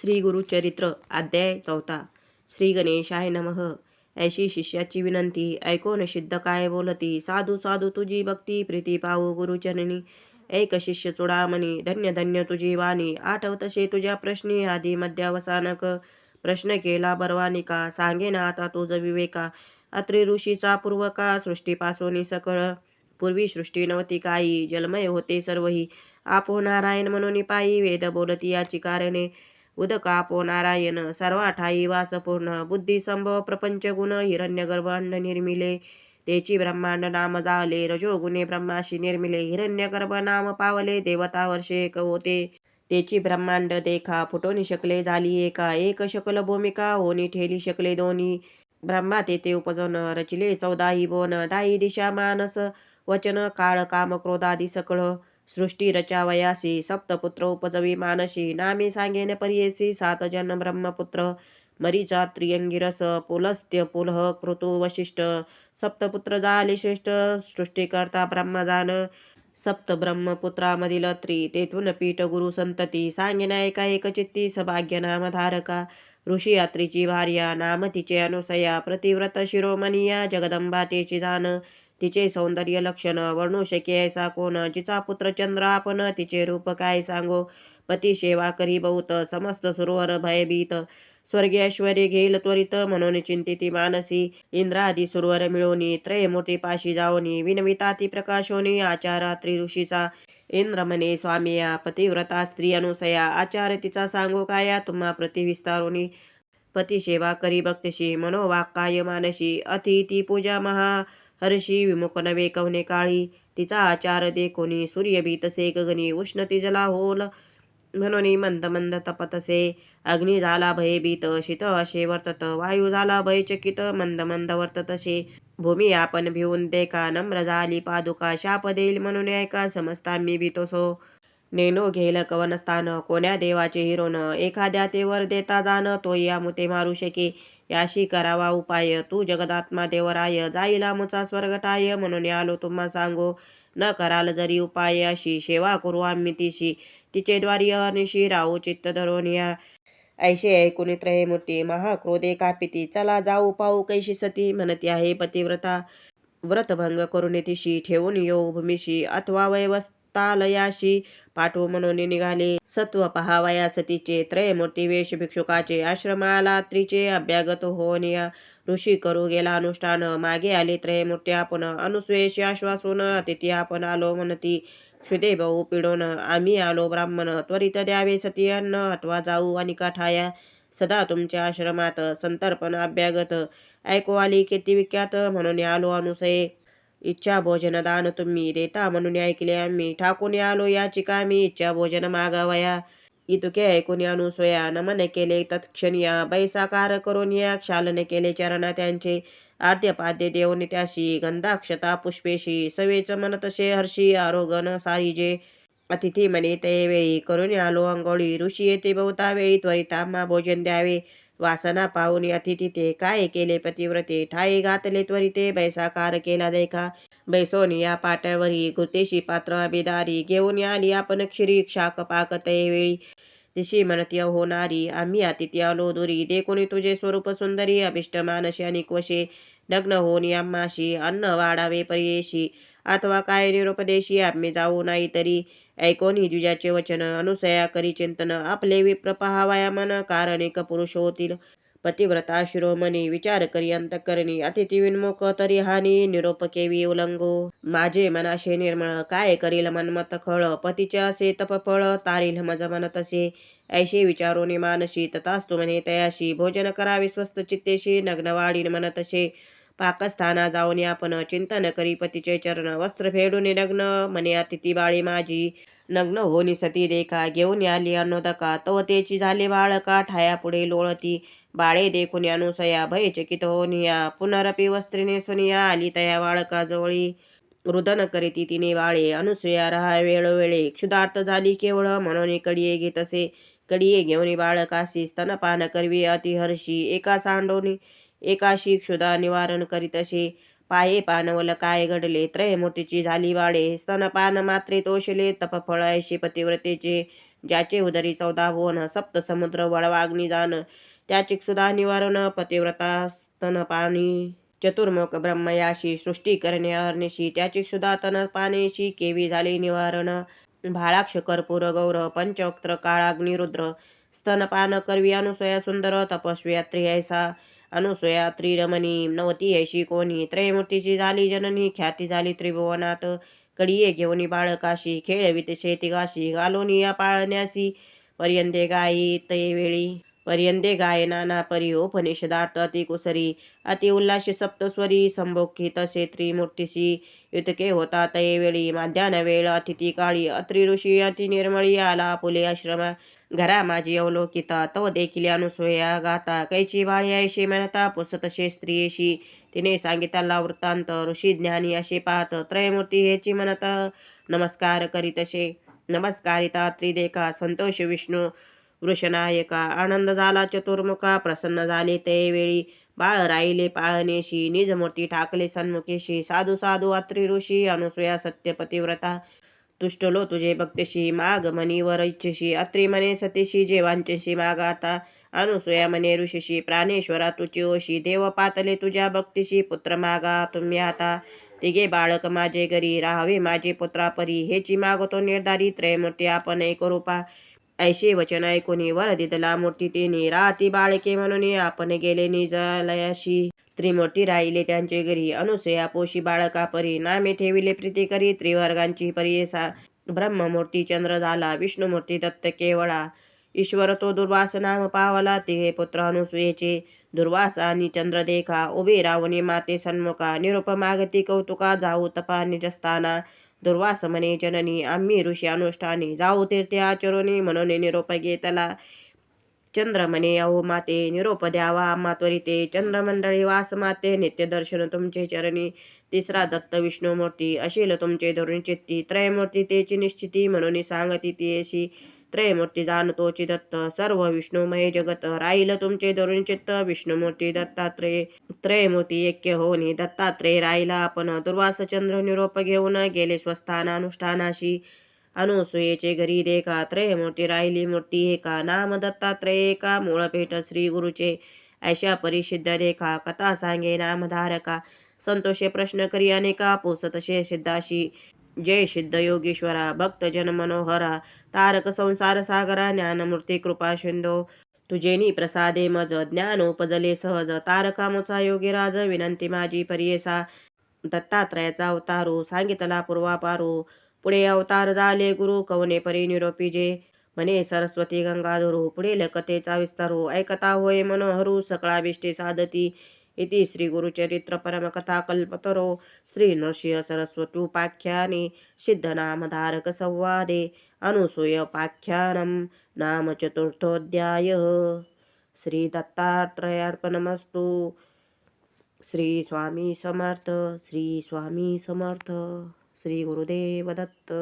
श्री गुरुचरित्र अध्याय चौथा. श्री गणेशाय नमः. ऐशी शिष्याची विनंती ऐकून सिद्ध काय बोलती. साधू साधू तुझी भक्ती प्रीती पाहू गुरुचरणी. ऐक शिष्य चुडामणी धन्य धन्य तुझी वाणी. आठवतसे तुझ्या प्रश्नी आधी मध्यावसानक. प्रश्न केला बरवानिका ना आता तुझ विवेका. अत्रि ऋषीचा पूर्वका सृष्टीपासून सकळ. पूर्वी सृष्टी नव्हती काही जलमय होते सर्वही. आपो हो नारायण म्हणून पायी वेद बोलती याची कारणे. उदक आपो नारायण सर्वा ठाई वासपूर्ण बुद्धी संभव प्रपंच गुण हिरण्यगर्भांड निर्मिले तेची ब्रह्मांड नाम जावले रजोगुणे ब्रह्माशी निर्मिले हिरण्यगर्भ नाम पावले देवता वर्षे एक होते. तेची ब्रह्मांड देखा फुटोनी शकले झाली एका एक शकल भूमिका होनी ठेली शकले दोन्ही. ब्रह्मा तेथे उपजन रचिले चौदाही बोन दाई दिशा मानस वचन काळ काम क्रोधादी सकळ. सृष्टी रचावयासी सप्तपुत्र उपजवी मानसी। नामी सांगेन परियेसी सात जन ब्रह्मपुत्र मरीचा त्रियंगिरस पुलस्त्य पुलह कृतु वशिष्ठ सप्तपुत्र झाले श्रेष्ठ सृष्टीकर्ता ब्रह्मजान। सप्त ब्रह्मपुत्रामधील त्रि तेथून पीठ गुरु संतती सांगेन एका एकचित्ती सभाग्य ऋषीयात्रीची भार्या नाम तिचे अनुसया प्रतिव्रत शिरोमणिया जगदंबा तेची जाण तिचे सौंदर्य लक्षण वर्णू शके ऐसा कोण जिचा पुत्र चंद्र आपण तिचे रूप काय सांगो? पती सेवा करी बहुत समस्त सुरवर भयभीत स्वर्गीय ऐश्वर्य घेईल त्वरित म्हणून चिंतिती मानसी इंद्रादी सुरवर मिळवणी त्रयमूर्ती पाशी जावनी विनविता ती प्रकाशोनी आचारा ऋषीचा इंद्र म्हणे स्वामिया पतिव्रता स्त्री अनुसया आचार तिचा सांगो काया तुम्हा प्रतिविस्तारोनी पती सेवा करी भक्तशी मनोवाक्काय मानशी अति ती पूजा महा हर्षी विमुख नवे कवने काळी तिचा आचार दे कोणी सूर्य बीतसे गगनी उष्ण ती जला होल म्हणून मंद मंद तपतसे अग्नी झाला भयभीत शीत असे वर्तत वायू झाला भयचकित मंद मंद वर्ततसे भूमी आपण भिवून देका नम्र झाली पादुका शाप देईल म्हणून ऐका समजता मी भीतोसो नेनो घेल कवनस्थान कोण्या देवाचे हिरोन एखाद्या तेवर देता जाण तो या मुते मारू शके. याशी करावा उपाय तू जगदात्मा देवराय जाईला मुचा स्वर्गटाय म्हणून आलो तुम्हा सांगो. न कराल जरी उपाय अशी सेवा करू आम्ही तिशी. तिचे द्वारी अनिशी राहू चित्त धरून या ऐशे ऐकून त्रयमूर्ती महाक्रोधे कापिती चला जाऊ पाऊ कैशी सती म्हणती आहे पतिव्रता व्रतभंग करून तिशी ठेवून येऊ भूमीशी अथवा वैवस्तालयाशी पाठवू म्हणून निघाले सत्व पहावया सतीचे त्रयमूर्ती वेश भिक्षुकाचे आश्रमाला त्रिचे अभ्यागत होऊन या ऋषी करू गेला अनुष्ठान मागे आली त्रयमूर्ती आपण अनुस्वेशी आश्वासून अतिथी आपण आलो म्हणती सुदे भाऊ पिडोन आम्ही आलो ब्राह्मण त्वरित द्यावे सती अन्न अथवा जाऊ आणि काठाया सदा तुमच्या आश्रमात संतर्पण अभ्यागत. ऐको आली किती विख्यात म्हणून आलो अनुसये. इच्छा भोजन दान तुम्ही देता म्हणून ऐकले आम्ही. ठाकून आलो याची कामी इच्छा भोजन मागावया. इतुके ऐकून अनुसूया नमन केले तत्क्षणिया बैसाकार करून या क्षालन केले चरण त्यांचे. आद्यपाद्य देऊन त्याशी गंधाक्षता पुष्पेशी. सवेच मन तसे हर्षी आरोगण सारीजे अतिथी म्हणे ते वेळी करून आलो अंगोळी ऋषी येते बहुता वेळी त्वरित भोजन द्यावे. वासना पाहून अतिथी ते काय केले पतिव्रते? ठाई घातले त्वरिते. बैसाकार केला देखा. बैसोन या पाट्यावरी कृतीशी पात्र अभिदारी घेऊन आली आपण क्षिरी शाक पाकते वेळी. तिशी म्हणती होणारी आम्ही अतिथी आलो दुरी. देखुनी तुझे स्वरूप सुंदरी अभिष्ट मानशी आणि क्वशे. नग्न होऊन आम्हाशी अन्न वाढावे परियेशी अथवा काय निरुपदेशी आम्ही जाऊ नाही तरी. ऐकोनी द्विजाचे वचन अनुसया करी चिंतन. आपले विप्र पहावया मन कारण एक पुरुष होतील. पतिव्रता शिरोमणी विचार करी अंतकरणी अतिथी विन्मुख तरी हानी निरोप केवी उलंगो माझे मनाशे निर्मळ काय करील मनमत खळ? पतीचे असे तपफळ तारील मज मन तसे. ऐशी विचारोनी मानशी तथास्तु म्हणे तयाशी. भोजन करावे स्वस्त चित्तेशी नग्नवाडीन मन तसे. पाकस्थाना जाऊन आपण चिंतन करी पतीचे चरण. वस्त्र फेडून नग्न म्हणे अतिथी बाळी माझी. नग्न होनी सती देखा घेऊन आली अन्नोदका तवतेची झाले बाळका. ठाया पुढे लोळती बाळे देखून अनुसया भयचकित होनिया पुनरपी वस्त्रिने सुनिया आली. तया बाळका जवळी रुदन करीती तिने बाळे. अनुसया रहा वेळोवेळे. क्षुधार्थ झाली केवळ. म्हणून कडिये घेतसे कडिये घेऊन बाळकाशी स्तनपान करवी अतिहर्षी. एका सांडोनी एकाशी क्षुधा निवारण करीतसे पाये पानवल काय घडले? त्रयमूर्तीची झाली वाडे स्तनपान मात्रे तोषले तपफळ ऐशी पतिव्रतेचे ज्याचे उदरी चौदा भुवन सप्त समुद्र वळवाग्नी जाण त्याची सुधा निवारण पतिव्रता स्तनपाणी चतुर्मुख ब्रह्मयाशी सृष्टी करणे अर्निशी त्याची सुधा तनपानेशी केवी झाले निवारण. भाळाक्ष कर्पूर गौर पंचवक्त्र काळाग्निरुद्र. स्तनपान करवी अनुसया सुंदर तपस्वी अत्री ऐसा. अनुसया त्रिरमणी नवती ऐशी कोणी त्रयमूर्तीची झाली जननी ख्याती झाली त्रिभुवनात. कडिये घेऊन बाळकाशी खेळवित शेती गाशी घालोनी पाळण्यासी पर्यंते गायी ते वेळी पर्यंते गायनाना परी उपनिषदार्थ अति कुसरी अति सप्तस्वरी संभोखित तसे त्रिमूर्तीशी युतके होता तये वेळी वेळ अतिथी काळी अत्रि ऋषी अति निर्मळी आला फुले आश्रम घरा माझी अवलोकिता तो देखील अनुसूया गाता कैची बाळ्याशी म्हणता म्हणता पुसतशे स्त्रियेशी तिने सांगितला वृत्तांत ऋषी ज्ञानी असे पाहत त्रयमूर्ती हेची म्हणत नमस्कार करीतसे नमस्कारिता त्रिदेका संतोष विष्णू वृषनायका आनंद झाला चतुर्मुखा प्रसन्न झाले. ते वेळी बाळ राहिले पाळणेशी निजमूर्ती ठाकले सन्मुखेशी साधू साधू अत्री ऋषी अनुसूया सत्यपतिव्रता तुष्टलो तुझे भक्तशी माग मनीवर इच्छेशी अत्री मने सतीशी जेवांचेशी माग आता अनुसूया मने ऋषीशी प्राणेश्वरा तुची ओशी देव पातले तुझ्या भक्तीशी पुत्र मागा तुम्ही आता. तिघे बाळक माझे घरी राहावे माझे पुत्रापरी हेची मागतो निर्धारी त्रयमूर्ती आपण एक रूपा. ऐशी वचन ऐकुनी वर दिदला मूर्ती तिने. राती बाळके म्हणून आपण गेले निजालयाशी त्रिमूर्ती राहिले त्यांचे घरी. अनुसया पोशी बाळका परी. नामे ठेविले प्रीती करी. त्रिवर्गांची परियेसा ब्रह्ममूर्ती चंद्र झाला. विष्णुमूर्ती दत्त केवळा. ईश्वर तो दुर्वास नाम पावला. ते पुत्र अनुसुयेचे दुर्वास आणि चंद्र देखा. उभे रावणी माते सन्मुखा. निरुप मागती कौतुका. जाऊ तपा निजस्ताना दुर्वास म्हणे जननी आम्ही ऋषी अनुष्ठानी जाऊ तीर्थे आचरणी म्हणून निरोप घेतला. चंद्र म्हणे अहो माते निरोप द्यावा आम्हा त्वरिते. चंद्रमंडळी वास माते नित्य दर्शन तुमचे चरणी. तिसरा दत्त विष्णुमूर्ती अशील तुमचे धोरण चित्ती त्रयमूर्ती तेची निश्चिती म्हणून सांगती ती अशी. त्रयमूर्ती जाणतोची दत्त. सर्व विष्णुमय जगत राहिल तुमचे धरून चित्त. विष्णुमूर्ती दत्तात्रय त्रयमूर्ती ऐक्य होनी दत्तात्रय राहिला. आपण दुर्वास चंद्र निरोप घेऊन गेले स्वस्थान अनुष्ठानाशी अनुसुयेचे घरी देखा. त्रयमूर्ती राहिली मूर्ती एका. नाम दत्तात्रय एका. मूळपेठ श्री गुरुचे ऐशा परिसिद्ध देखा. कथा सांगे नामधारका. संतोषे प्रश्न करी अनेका. पोसतशे सिद्धाशी. जय सिद्ध योगेश्वरा भक्त जन मनोहरा तारक संसार सागरा ज्ञानमूर्ती कृपा शिंदो तुझेनी प्रसादे मज ज्ञान उपजले सहज तारकामुचा योगीराज विनंती माझी परियेसा। दत्तात्रयाचा अवतारू सांगितला पूर्वापारू पुढे अवतार झाले गुरु कवने परी निरोपी जे। म्हणे सरस्वती गंगाधरू पुढील कथेचा विस्तारू। ऐकता होय मनोहरू सकळाभिष्टे साधती। इति श्रीगुरुचरित्रपरमकथाकल्पतरो गुरुचरित्र सिद्धनामधारकसंवादे कल्पतरो अनुसूयपाख्यानं नाम चतुर्थोऽध्यायः। श्रीदत्तात्रयार्पणमस्तु। श्रीस्वामी समर्थ श्रीस्वामी समर्थ श्री गुरुदेव दत्त